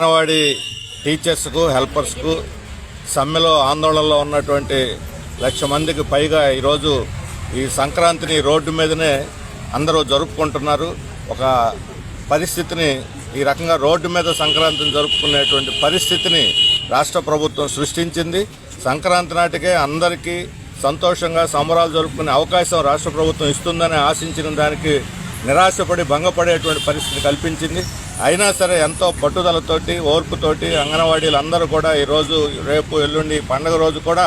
అంగన్వాడీ టీచర్స్కు హెల్పర్స్కు సమ్మెలో ఆందోళనలో ఉన్నటువంటి లక్ష మందికి పైగా ఈరోజు ఈ సంక్రాంతిని రోడ్డు మీదనే అందరూ జరుపుకుంటున్నారు. ఒక పరిస్థితిని ఈ రకంగా రోడ్డు మీద సంక్రాంతిని జరుపుకునేటువంటి పరిస్థితిని రాష్ట్ర ప్రభుత్వం సృష్టించింది. సంక్రాంతి నాటికే అందరికీ సంతోషంగా సంబరాలు జరుపుకునే అవకాశం రాష్ట్ర ప్రభుత్వం ఇస్తుందని ఆశించిన దానికి నిరాశపడి భంగపడేటువంటి పరిస్థితి కల్పించింది. అయినా సరే ఎంతో పట్టుదలతోటి ఓర్పుతోటి అంగన్వాడీలు అందరూ కూడా ఈరోజు రేపు ఎల్లుండి పండుగ రోజు కూడా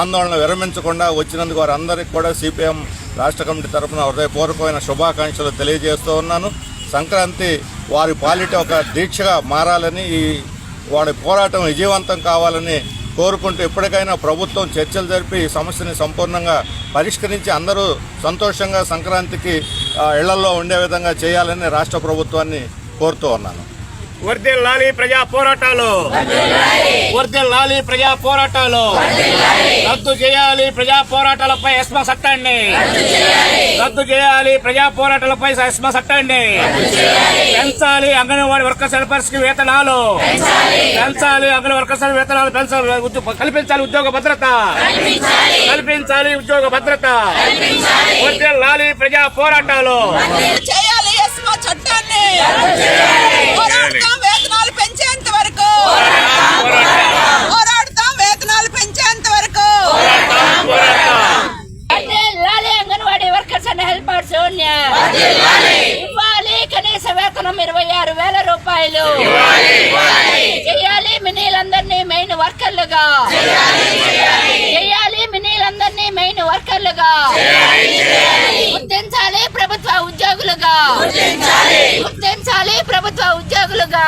ఆందోళన విరమించకుండా వచ్చినందుకు వారందరికీ కూడా సిపిఎం రాష్ట్ర కమిటీ తరఫున హృదయపూర్వకమైన శుభాకాంక్షలు తెలియజేస్తూ ఉన్నాను. సంక్రాంతి వారి పాలిట ఒక దీక్షగా మారాలని ఈ వాడి పోరాటం విజయవంతం కావాలని కోరుకుంటూ ఎప్పటికైనా ప్రభుత్వం చర్చలు జరిపి ఈ సమస్యని సంపూర్ణంగా పరిష్కరించి అందరూ సంతోషంగా సంక్రాంతికి ఆ, ఇళ్ళలో ఉండే విధంగా చేయాలని రాష్ట్ర ప్రభుత్వాన్ని కోరుతూ ఉన్నాను. వర్దిల్లాలి ప్రజా పోరాటాలు. వర్దిల్లాలి ప్రజా పోరాటాలు. రద్దు చేయాలి ప్రజా పోరాటాలపై ఎస్మ సట్టండి రద్దు చేయాలి ప్రజా పోరాటాలపై ఎస్మ సట్టండి పెంచాలి అంగన్వాడీ వర్కర్స్ హెల్పర్స్కి వేతనాలు. పెంచాలి అంగన్వాడీ వర్కర్స్ వేతనాలు పెంచాలి. కల్పించాలి ఉద్యోగ భద్రత. కల్పించాలి ఉద్యోగ భద్రత. వర్దిల్లాలి ప్రజా పోరాటాలు చేయాలి ఎస్మా చట్టాన్ని పోరాడతాం వేతనాలు పెంచేంత వరకు పోరాడతాం వేతనాలు పెంచేంత వరకు అంటే లాలి అంగన్వాడీ వర్కర్స్ అండ్ హెల్పర్స్ ఇవ్వాలి. కనీస వేతనం ఇరవై ఆరు వేల రూపాయలు. చేయాలి మినీలందరినీ మెయిన్ వర్కర్లుగా. చేయాలి మినీలందరినీ మెయిన్ వర్కర్లుగా. గుర్తించాలి ప్రభుత్వ ఉద్యోగులుగా. గుర్తించాలి. ప్రభుత్వ ఉద్యోగులుగా.